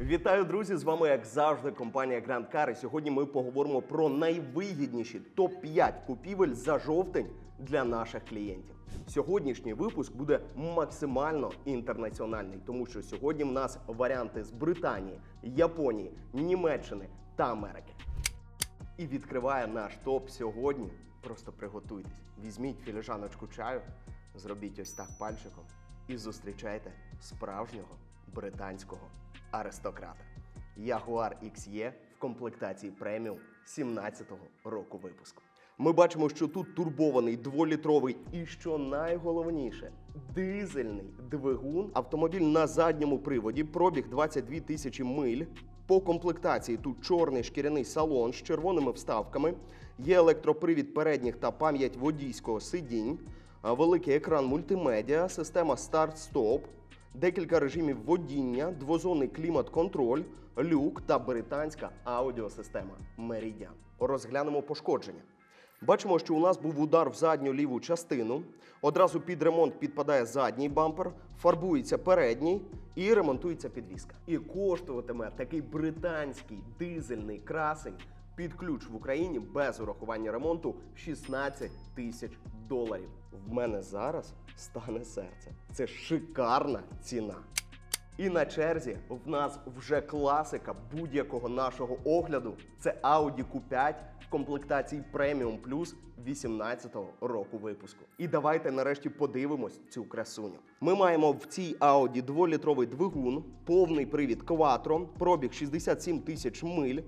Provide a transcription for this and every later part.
Вітаю, друзі! З вами, як завжди, компанія Grand Car. І сьогодні ми поговоримо про найвигідніші топ-5 купівель за жовтень для наших клієнтів. Сьогоднішній випуск буде максимально інтернаціональний, тому що сьогодні в нас варіанти з Британії, Японії, Німеччини та Америки. І відкриває наш топ сьогодні. Просто приготуйтесь, візьміть філіжаночку чаю, зробіть ось так пальчиком і зустрічайте справжнього британського аристократа. Jaguar XE в комплектації преміум 17-го року випуску. Ми бачимо, що тут турбований дволітровий і що найголовніше дизельний двигун. Автомобіль на задньому приводі, пробіг 22 тисячі миль. По комплектації тут чорний шкіряний салон з червоними вставками, є електропривід передніх та пам'ять водійського сидінь, великий екран мультимедіа, система старт-стоп, декілька режимів водіння, двозонний клімат-контроль, люк та британська аудіосистема Meridian. Розглянемо пошкодження. Бачимо, що у нас був удар в задню ліву частину. Одразу під ремонт підпадає задній бампер, фарбується передній і ремонтується підвіска. І коштуватиме такий британський дизельний красень під ключ в Україні без урахування ремонту 16 тисяч доларів. В мене зараз стане серце. Це шикарна ціна. І на черзі в нас вже класика будь-якого нашого огляду. Це Audi Q5 в комплектації Premium Plus 18-го року випуску. І давайте нарешті подивимось цю красуню. Ми маємо в цій Audi дволітровий двигун, повний привід Quattro, пробіг 67 тисяч миль.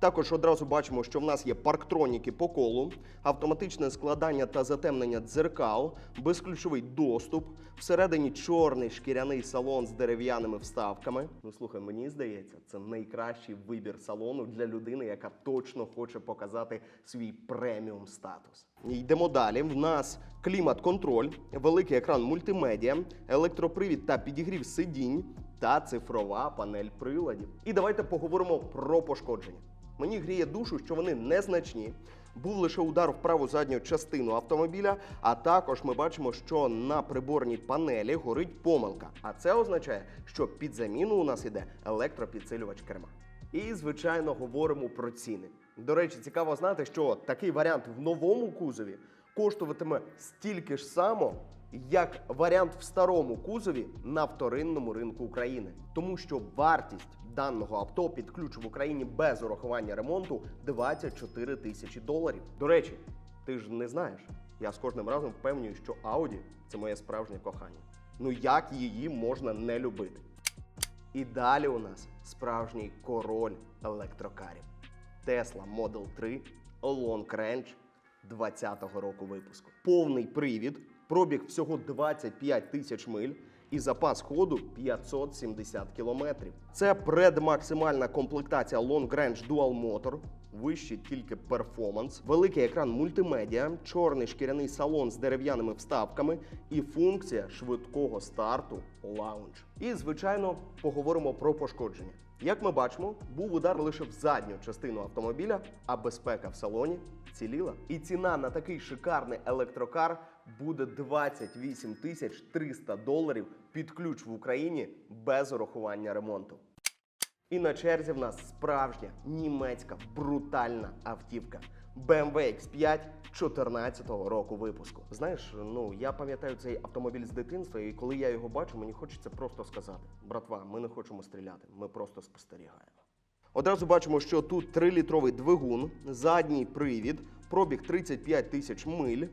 Також одразу бачимо, що в нас є парктроніки по колу, автоматичне складання та затемнення дзеркал, безключовий доступ, всередині чорний шкіряний салон з дерев'яними вставками. Ну слухай, мені здається, це найкращий вибір салону для людини, яка точно хоче показати свій преміум статус. Йдемо далі. В нас клімат-контроль, великий екран мультимедіа, електропривід та підігрів сидінь та цифрова панель приладів. І давайте поговоримо про пошкодження. Мені гріє душу, що вони незначні. Був лише удар в праву задню частину автомобіля, а також ми бачимо, що на приборній панелі горить помилка. А це означає, що під заміну у нас іде електропідсилювач керма. І, звичайно, говоримо про ціни. До речі, цікаво знати, що такий варіант в новому кузові коштуватиме стільки ж само, як варіант в старому кузові на вторинному ринку України, тому що вартість даного авто під ключ в Україні без урахування ремонту 24 тисячі доларів. До речі, ти ж не знаєш. Я з кожним разом впевнюю, що Audi – це моє справжнє кохання. Ну як її можна не любити? І далі у нас справжній король електрокарів. Tesla Model 3 Long Range 20-го року випуску. Повний привід, пробіг всього 25 тисяч миль і запас ходу 570 кілометрів. Це предмаксимальна комплектація Long Range Dual Motor. Вищий тільки перформанс, великий екран мультимедіа, чорний шкіряний салон з дерев'яними вставками і функція швидкого старту лаунж. І, звичайно, поговоримо про пошкодження. Як ми бачимо, був удар лише в задню частину автомобіля, а безпека в салоні ціліла. І ціна на такий шикарний електрокар буде 28 тисяч 300 доларів під ключ в Україні без урахування ремонту. І на черзі в нас справжня німецька брутальна автівка BMW X5 14-го року випуску. Знаєш, ну я пам'ятаю цей автомобіль з дитинства, і коли я його бачу, мені хочеться просто сказати: братва, ми не хочемо стріляти, ми просто спостерігаємо. Одразу бачимо, що тут 3-літровий двигун, задній привід, пробіг 35 тисяч миль.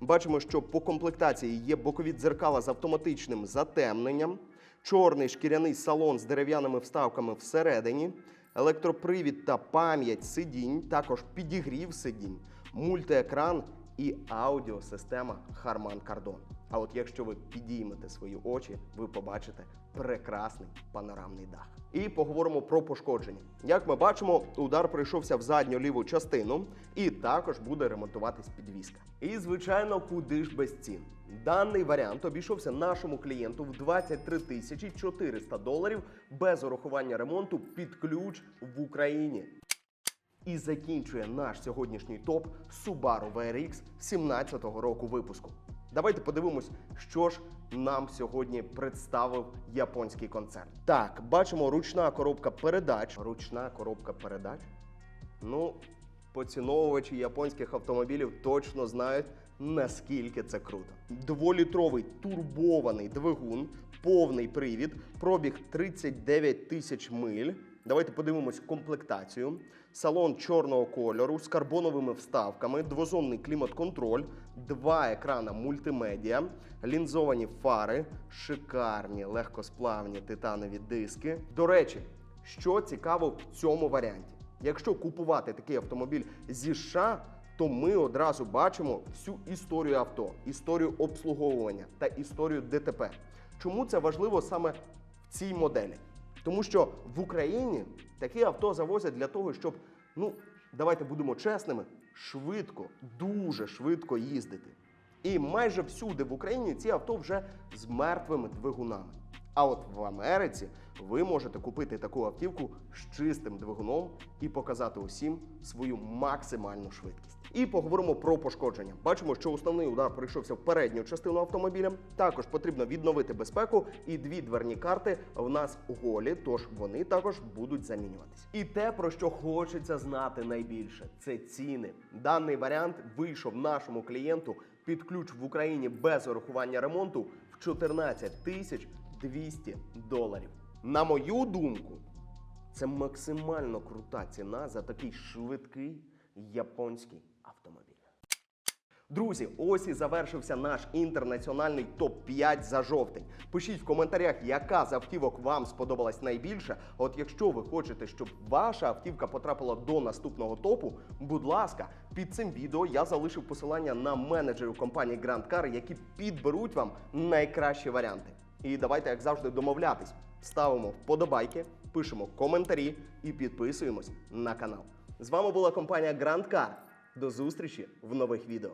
Бачимо, що по комплектації є бокові дзеркала з автоматичним затемненням, чорний шкіряний салон з дерев'яними вставками всередині, електропривід та пам'ять сидінь, також підігрів сидінь, мультиекран і аудіосистема Harman Kardon. А от якщо ви підіймете свої очі, ви побачите прекрасний панорамний дах. І поговоримо про пошкодження. Як ми бачимо, удар прийшовся в задню ліву частину, і також буде ремонтуватись підвіска. І звичайно, куди ж без цін. Даний варіант обійшовся нашому клієнту в 23 тисячі 400 доларів без урахування ремонту під ключ в Україні. І закінчує наш сьогоднішній топ Subaru VRX 17-го року випуску. Давайте подивимось, що ж нам сьогодні представив японський концерн. Так, бачимо ручна коробка передач. Ручна коробка передач. Ну, поціновувачі японських автомобілів точно знають, наскільки це круто. Дволітровий турбований двигун, повний привід, пробіг 39 тисяч миль. Давайте подивимось комплектацію. Салон чорного кольору з карбоновими вставками, двозонний клімат-контроль, два екрана мультимедіа, лінзовані фари, шикарні легкосплавні титанові диски. До речі, що цікаво в цьому варіанті? Якщо купувати такий автомобіль зі США, то ми одразу бачимо всю історію авто, історію обслуговування та історію ДТП. Чому це важливо саме в цій моделі? Тому що в Україні такі авто завозять для того, щоб, ну, давайте будемо чесними, швидко, дуже швидко їздити. І майже всюди в Україні ці авто вже з мертвими двигунами. А от в Америці ви можете купити таку автівку з чистим двигуном і показати усім свою максимальну швидкість. І поговоримо про пошкодження. Бачимо, що основний удар прийшовся в передню частину автомобіля. Також потрібно відновити безпеку, і дві дверні карти в нас голі, тож вони також будуть замінюватись. І те, про що хочеться знати найбільше, це ціни. Даний варіант вийшов нашому клієнту під ключ в Україні без урахування ремонту в 14 тисяч 200 доларів. На мою думку, це максимально крута ціна за такий швидкий японський автомобіль. Друзі, ось і завершився наш інтернаціональний топ-5 за жовтень. Пишіть в коментарях, яка з автівок вам сподобалась найбільше. От якщо ви хочете, щоб ваша автівка потрапила до наступного топу, будь ласка, під цим відео я залишив посилання на менеджерів компанії Grand Car, які підберуть вам найкращі варіанти. І давайте, як завжди, домовлятись. Ставимо вподобайки, пишемо коментарі і підписуємось на канал. З вами була компанія Grand Car. До зустрічі в нових відео.